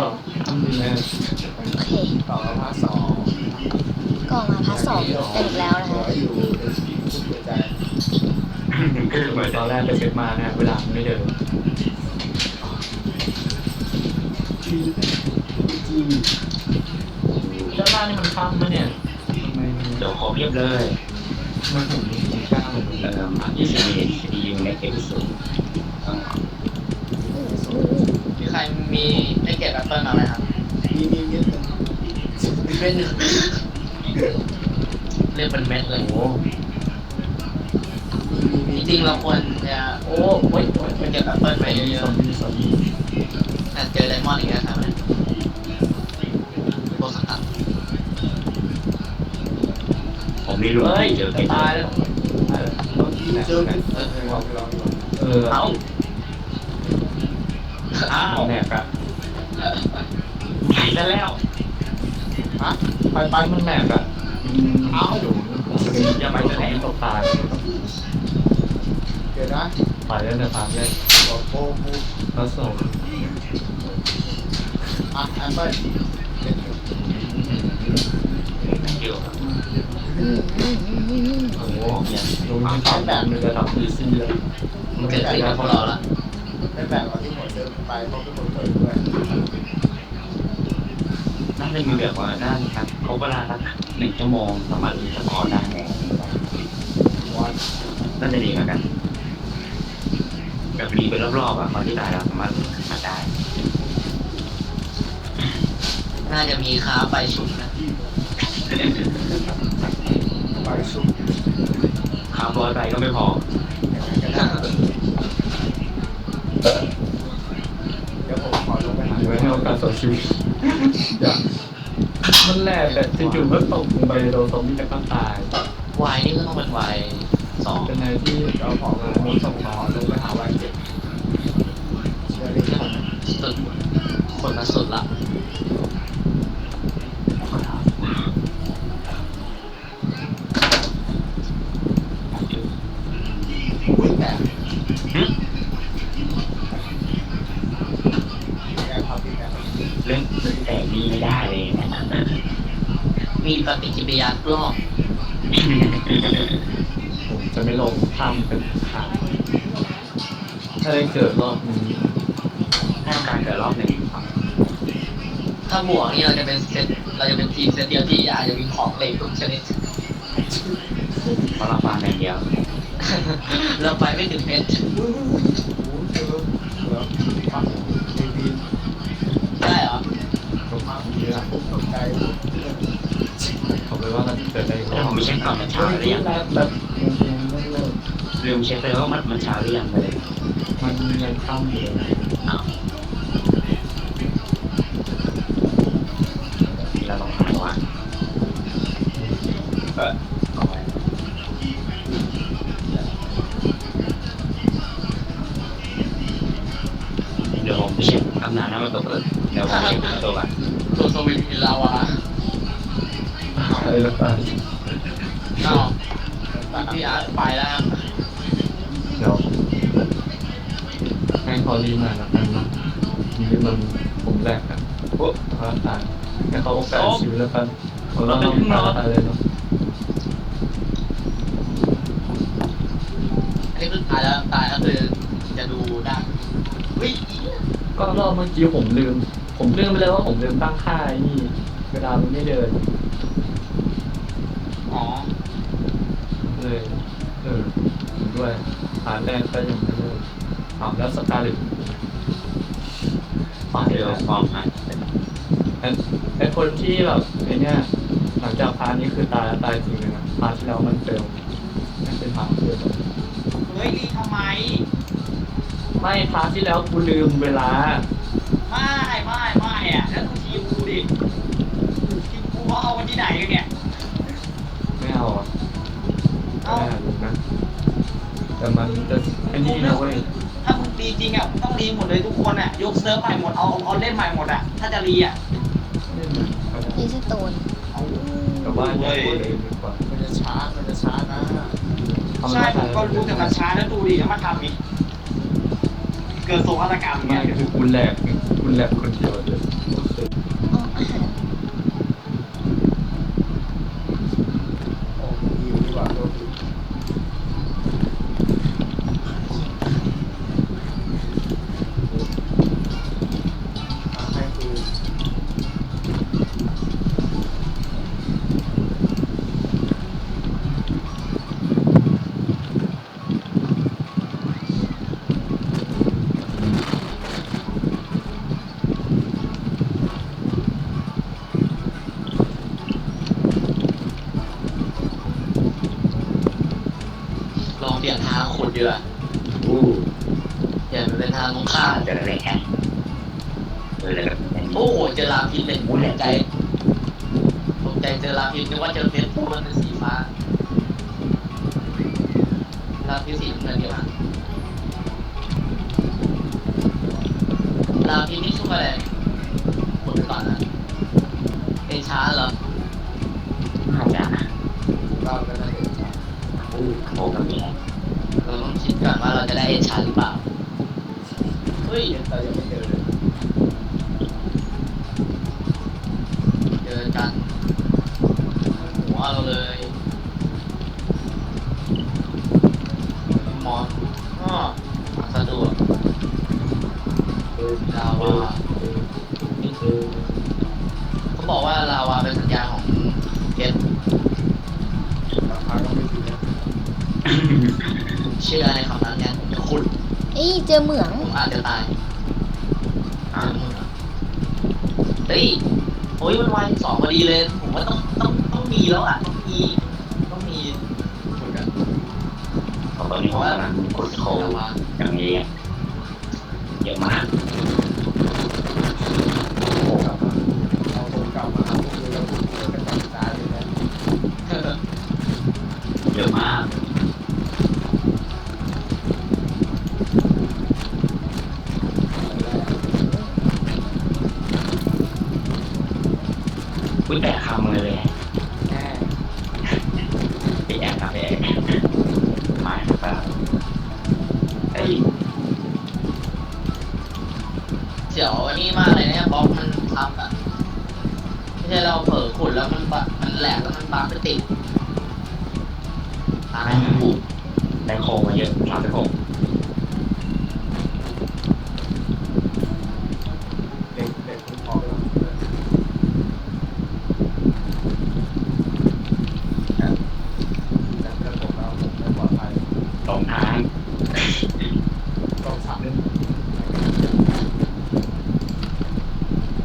ก็ทำดีเลยโอเคต่อมาพาร์ทสองก็มาพาร์ทสองกันอีกแล้วนะขอฮะคือเหมือนตอนแรกไปเช็คมาเนี่ยเวลาไม่เดินด้านล่างนี่มันค้ำมะเนี่ยเดี๋ยวขอเพียบเลยมันถึงมีก้าเหมือนเอ่เดิอมมาที่ซีซียูในเอพิโซ ดมีใครมีได้เก็บแอปเปิลมาไหมครับมีมีเยอะเลยเป็นเรียกเป็นเม็ดเลยโอ้จริงๆเราควรจะโอ้โอ้ยไปเก็บแอปเปิลไปเยอะๆแต่เจอไดมอนด์อีกแล้วครับเนี่ยโบสกัดผมนี่รู้เฮ้ยเจอตายแล้วเจอเออเอา อ้าวแหนกอะหายซะแล้วฮะไปไปมันแหนกอะเอ้าอยู่อย่าไปจะแหนตกตายเดี๋ยวนะไปแล้วเนี่ยตามเลยบอกโบบูแล้วส่งอะแอปเปิ้ลเล่นอยู่เกี่ยวครับอืมอืมอืมอืมโอ้โหลงที่ต่ำแบบระดับอีซี่เลยมันเกิดขึ้นกับพวกเราละ ไม่แบ่งเราที่หมด เจอไปเพราะเป็นคนเปิดด้วยน่าจะมีแบบว่าน่าจะเขาเวลาสักหนึ่งชั่วโมงสามารถรีสปอร์ตได้วันน่าจะดีเหมือนกันแบบรีไปรอบๆอะตอนที่ตายเราสามารถมาได้ น่าจะมีค้าไปชุดนะไปชุบคาร์บอยไปก็ไม่พอ อย่างนั้นก็ได้เดี๋ยวผมขอลงไปหา ไว้ให้โอกาสต่อชีวิตอยากมันแหลกแต่จู่ๆก็ตกลงไปโดนซอมบี้จะก็ตายวายนี่ก็ต้องเป็นวายสองเป็นอะไรที่เดี๋ยวขอมาผมส่งขอลงไปหาวันเก็บเชื่อได้ก่อนสุดคนละสุดละ อุ้ยแต่ หึ แกครับพี่แก เรื่องแต่นี่ไม่ได้เลยนะมีปฏิกิริยารอบผมจะไม่ลงถ้ำเป็นขาดถ้าได้เกิดรอบนี้ถ้าการเกิดรอบหนึ่งถ้าบวกนี่เราจะเป็นเซตเราจะเป็นทีมเซตเดียวที่อาจจะมีของเหล็กทุกชนิดเพราะเราฟังอย่างเดียว เราไปไม่ถึงเพชร อุ้ยโอ้เจอเหรอปั๊บเอพี ได้เหรอ ก็มาดีละปุ๊บตกใจผมเลยว่ามันเกิดอะไรอีกรถ้าอผมไม่เช็คก่อนมันเช้าหรือยังแบบลืมเช็คไปว่ามันมันเช้าหรือยังเลยมันยังค่ำอยู่เลยอ้าวเราลองหาว่าเออเอาไว้เดี๋ยวผมไปเช็คตำนานน้ำมันตกเลยเดี๋ยวผมเช็คตัวก่อน ตัวสวิตมีลาวาอะไรแล้วกันอ้าวพี่อาร์ตไปแล้วครับเดี๋ยวให้เขารีมาแล้วกันเนาะนี่มันผมแรกกันโอ้พระตายให้เขาโอกาสชีวิตแล้วกันของเราต้องพาตายเลยเนาะอันนี้คือตายแล้วตายแล้วคือจะดูได้เฮ้ย ก็รอบเมื่อกี้ผมลืม ผมลืมไปเลยว่าผมลืมตั้งค่าไอ้นี่ เวลามันไม่เดิน อ๋อ เลยเออผมด้วยพาร์ทแรกก็ยังไม่เลิกถามแล้วสกาเลตฟอร์มเดียวฟอร์มอะไอ้ไอ้คนที่แบบไอ้เนี่ยหลังจากพาร์ทนี้คือตายแล้วตายจริงเลยนะพาร์ทที่แล้วมันเฟลไม่เป็นพาร์ทเฟลเฮ้ยรีทำไม ไม่พาร์ทที่แล้วกูลืมเวลา ไม่ไม่ไม่อะแล้วดูทีมกูดิทีมกูเขาเอากันที่ไหนกันเนี่ย ไม่เอาอะเอาไม่เอาลูกนะแต่มันจะไอ้นี่นะเว้ยถ้ามึงรีจริงอะมึงต้องรีหมดเลยทุกคนอะยกเซิร์ฟใหม่หมดเอาเอาเล่นใหม่หมดอะถ้าจะรีอะนี่สโตนแต่ว่าอย่าพูดเลยดีกว่ามันจะช้ามันจะช้านะเอาใช่มาผมก็รู้แต่มันช้าแล้วดูดิยังมาทำอีก เกิดโศกนาฏกรรมไม่เนี่ยคือคุณแหลกคุณแหลกคนเดียวเลย เปลี่ยนทางขุดดีกว่าอู้เปลี่ยนเป็นทางตรงข้ามเจออะไรแค่เจออะไรกันโอ้โหเจอลาพิษเลยตกใจตกใจเจอลาพิษนึกว่าเจอเพชรพูมันเป็นสีฟ้าลาพิษสีน้ำเงินดีกว่าลาพิษนี่ชื่ออะไรขุดไปก่อนนะเป็นช้าเหรอน่าจะเราก็น่าจะใช่อู้โอ้กับเมีย เราต้องคิดก่อนว่าเราจะได้เอ็นชาหรือเปล่า เฮ้ยเรายังไม่เจอเลยเจอกันหัวเราเลยมอนอ้อสะดวกเออลาวานี่เออเขาบอกว่าลาวาเป็นสัญญาณของเพชร ราคาก็ไม่ดีนะ เชื่อในคำนั้นเนี่ยผมจะขุดเอ้ยเจอเหมืองผมอาจจะตายอ่าเฮ้ยโอ้ยมันวันสองพอดีเลย ผมว่าต้องต้องต้องมีแล้วอะต้องมีต้องมีขุดกันตอนนี้ผมกำลังกดโคลาวาอย่างนี้เยอะมากก เราเผลอขุดแล้วมันบะมันแหลกแล้วมันบักไปติดตายมันบุกได้โคมาเยอะสามสิบหก เด็กเด็กคุณพอแล้วแต่ถ้าผมเอาผมไม่ปลอดภัย สองทาง ต้องสับเล่น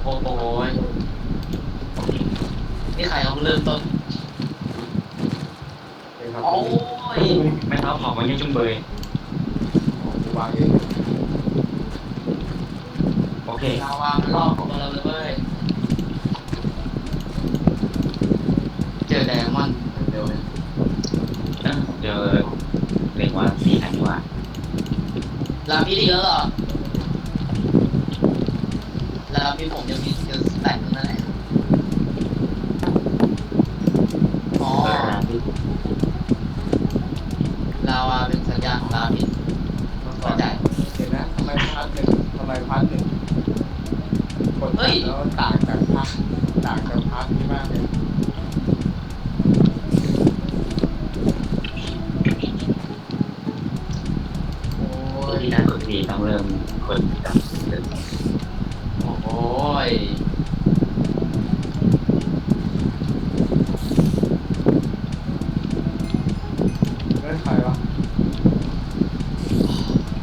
โอ้โหย นี่ใครเขาเริ่มต้นเองครับโอ้ยไม่เท้าของมันยังจุ่มเบยผมวางเองโอเคลาวามันรอบของเราเลยเว้ย เจอไดมอนด์เร็วเลยเออเจอเรียกว่าสี่อันดีกว่าลาพี่ดีแล้วเหรอลาพี่ผมยังมีเจอแตกตรงนั้นแหละอ๋อ เออนะพี่ ลาวาเป็นสัญญาณของลาพี่เข้าใจ เห็นนะทำไมพัดหนึ่งทำไมพัดหนึ่งคนตัดแล้วต่างจากพัดต่างจากพัดที่มากเลย โอ้ ตัวย ที่น่าสนใจต้องเริ่มคนจับเริ่ม โอ้โหย เล่นใครวะ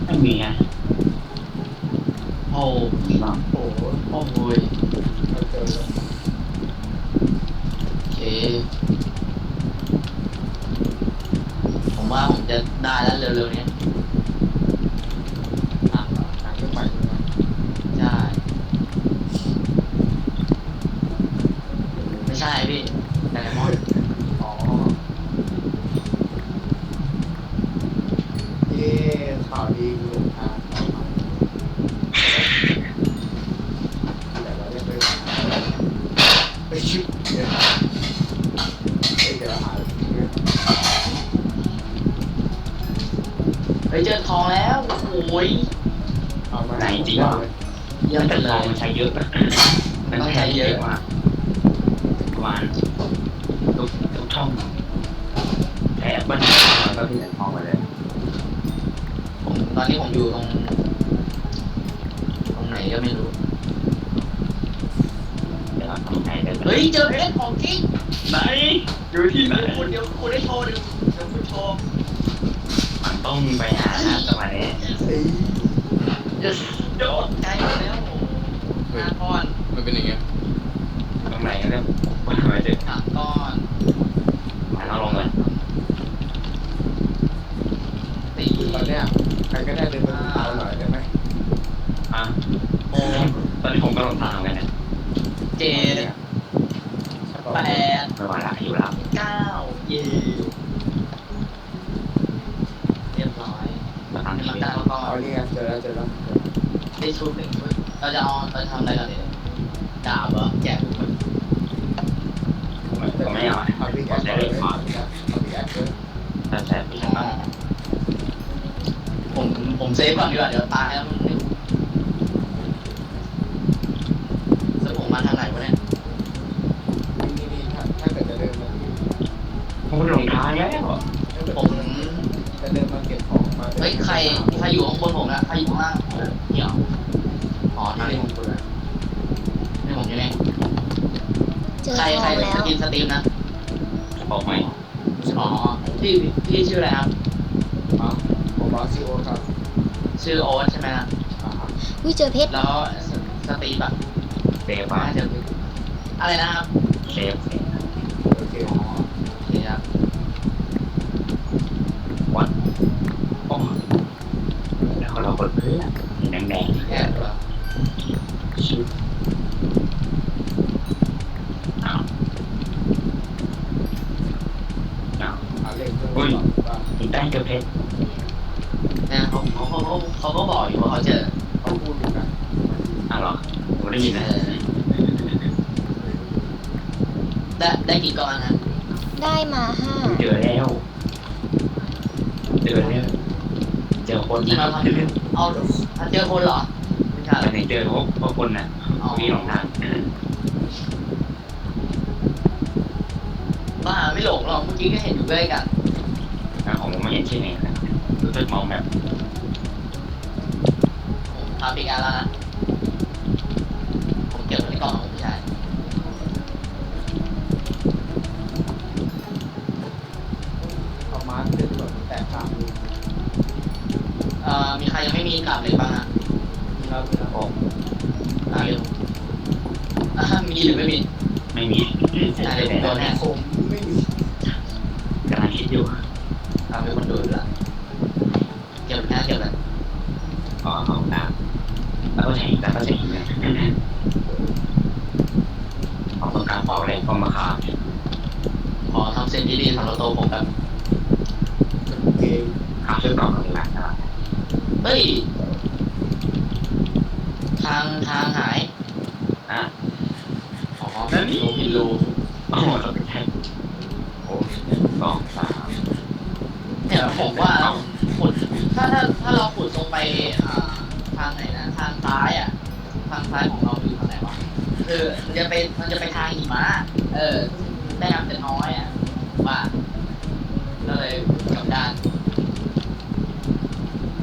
ไม่มีไงโอ้มีบ้างโอ้โหโอ้โหยเราเจอแล้วโอเค ผมว่าผมจะได้แล้วเร็วๆเนี้ย ต่างต่างเรื่องใหม่เลยนะ ใช่ ไม่ใช่พี่ไดมอนด์ อ๋อเย้ข่าวดีคือทางต่อมาแต่เรายังไม่ไปชิปเนี่ยเอ้ยเดี๋ยวหาเนี่ย เฮ้ยเจอทองแล้วโอ้ย เอามา ไหนจริงวะ เยี่ยม แต่ ไปเล ทอง ย มันใช้เยอะนะ อื มันต้องใช้เยอะมากประมาณทุกทุกช่อง ใช้แอปเปลแล้วก็ที่ไหนมองไปเลยผมตอนนี้ผมอยู่ตรงตรงไหนก็ไม่รู้เดี๋ยวเราทำไงกันเฮ้ยเจอเพชรของจริงไหนอยู่ที่ไหนคุณเดี๋ยวคุณได้โชว์เดี๋ยวเดี๋ยวคุณโชว์มันต้องไปหาสมัยนี้เฮ้โดดใจหมดแล้วห้าก้อนมันเป็นอย่างเงี้ยตรงไหนกันเนี่ยมันทำไมถึงสามก้อน มาเราลงเลย สี่ ตอนเนี้ยใครก็ได้เดินมาหาหน่อยได้ไหม อะโอ้ตอนนี้ผมก็หลงทางกันเนี่ย เจ็ดแปด ไม่ไหวละอยู่แล้ว เก้าเย่เรียบร้อย มาทาง เป็น ที่ หลัก ไม่ การ ได้ แล้วก็ เอานี่ไงเจอแล้วเจอแล้วุดหนึ่งชุดเราจะเอาเราจะทำอะไรกันเนี่ยดาบเหรอแจกมันผมไม่เอาเอาพี่แอผมดจะเลเล่ยนก่อนเอาพี่แอดเลยแต่แต่พี่ชาผมผมเซฟก่อนดีกว่าเดี๋ยวตายแล้วมันไม่แล้วผมมาทางไหนวะเนี่ยนี่นี่ถ้าถ้าเกิดจะเดินมาผมหลงทางแล้วผมจะเดินมาเก็บของมาเฮ้ยใครใครอยู่ข้างบนผมอะใครอยู่ข้างล่างเหี่ยว อ๋อทางนี้ผมคุณอะนี่ผมอยู่นี่เจอใครทใครองแล้สวตรีมสตรีมนะบอกไหมอ๋อพี่พี่ชื่ออะไรครับอ๋อผมบอสซีโอครับชื่อโอ๊ตใช่ไหมฮะอ่าฮะอุ้ยเจอเพชรแล้วสสตรีมอะเซฟน่าอะจะอะไรนะครับเซฟโอเคอ๋อโอเคครับวัดโอ้แล้วเราคนเพื่อนแดงแดงแค่เหรอ ชิบอ้าวอ้าว เอา เล่นเครื่องนี้ก่อนว่าถึงได้เจอเพชรเนี่ยเขาเขาเขาเขาเขาก็บอกอยู่ว่าเขาเจอเขาพูดอยู่กันอ้าวเหรอผมได้ยินเอนะอได้ได้กี่ก้อนนะได้มาห้าเจอแล้วเจอแล้วเจอคนจริงนะมาเอาเอาเจอคนเหรอไม่ใช่ไปไหนเจอพวกพวกคนน่ะพี่หลงทางบ้าไม่หลงหรอกเมื่อกี้ก็เห็นอยู่ใกล้กัน แล้วผมไม่เห็นชื่อไงนะรู้สึกมองแบบผมทำอีกอันแล้วนะผมเก็บไว้ในกล่องของผู้ชายเอามาเดินแบบแตกต่างดูเอ่อมีใครยังไม่มีกลับเลยบ้างนะแล้วแล้วโอ้อ่าเดี๋ยวอ่ามีหรือไม่มีไม่มีอ่าเดี๋ยวผมโดนแน่ผมไม่มีกำลังคิดอยู่ อ่าเป็นคนดูดละเก็บนะเก็บเลยอ๋อของตามแล้วก็ใช้แล้วก็ใช้หินเนี่ยของต้องการปอกอะไรก็มาขาดขอทำเซนดีๆสำหรับตัวผมแบบเกมขาดเสื้อกรอกอะไรนะเฮ้ย ทางทางหายอะอ๋อแล้วนี่ผิดรูโอ้โหเราไปแค่โอ้สองสาม เนี่ยผมว่าขุดถ้าถ้าถ้าเราขุดตรงไปอ่าทางไหนนะทางซ้ายอะ ทางซ้ายของเราอยู่ทางไหนวะคือมันจะไปมันจะไปทางหิมะเออแต้มจะน้อยอะว่าก็เลยกลับด้าน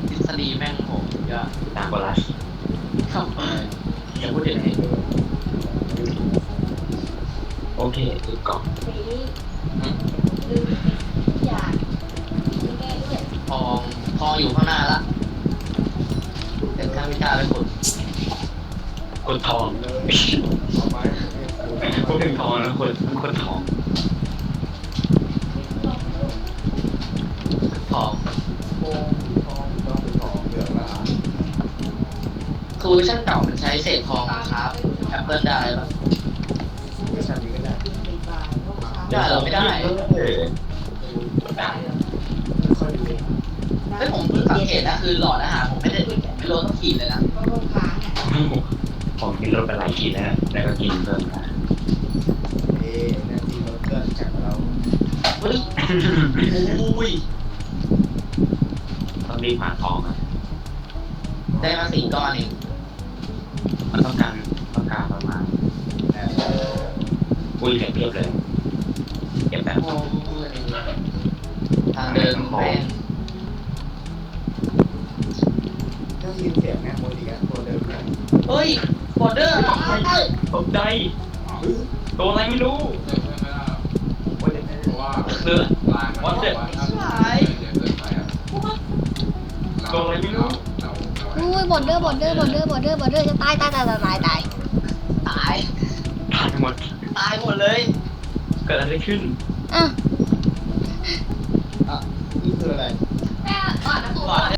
ทฤษฎีแม่งโหเยอะตาโกลัสครับอย่าพูดถึงไอ้โอเคคือกล่องทอ งทองอยู่ข้างหน้าละเป็นข้างวิชาไปขุดกดทองเลยเอาไม้ให้ผมพูดถึงทองแล้วคนคนทองทองโค้งทองต้องเป็นทองเหลืองละอะคือเวอร์ชันเก่ามันใช้เศษทองครับแอปเปิลได้ปะเวอร์ชันนี้ก็ได้ได้เหรอไม่ได้ เออไม่ค่อยดูเฮ้ยผมเพิ่งสังเกตนะคือหลอดอาหารผมไม่ได้ไม่ลดต้องขีดเลยนะผมกินรถไปหลายขีดแล้วนะแล้วก็กินเพิ่มนะเอ๊ะนาทีเราเกินจากเราเฮ้ยอุ้ยต้องรีบหาทองอะได้มาสี่ก้อนเองมันต้องการต้องการประมาณอุ้ยเหลือเพียบเลยเก็บแบบโอ้ยทางเดินแม่ ต้งยินเสียงเนี่ยโมดิอะตัวเดิมเนี่เฮ้ยบอร์เดอร์ตกใจตัวอะไรไม่รู้โมดิเพราะว่าเนื้อวัดเจ็ดตัวอะไรไม่รู้อุ้ยบอดเดอร์บอร์เดอร์บอร์เดอร์บอร์เดอร์บอร์เดอร์จะตายตายตายตายตายตายตายหมดตายหมดเลยเกิดอะไรขึ้นอะอะนี่คืออะไรแม่ก่อนนะครู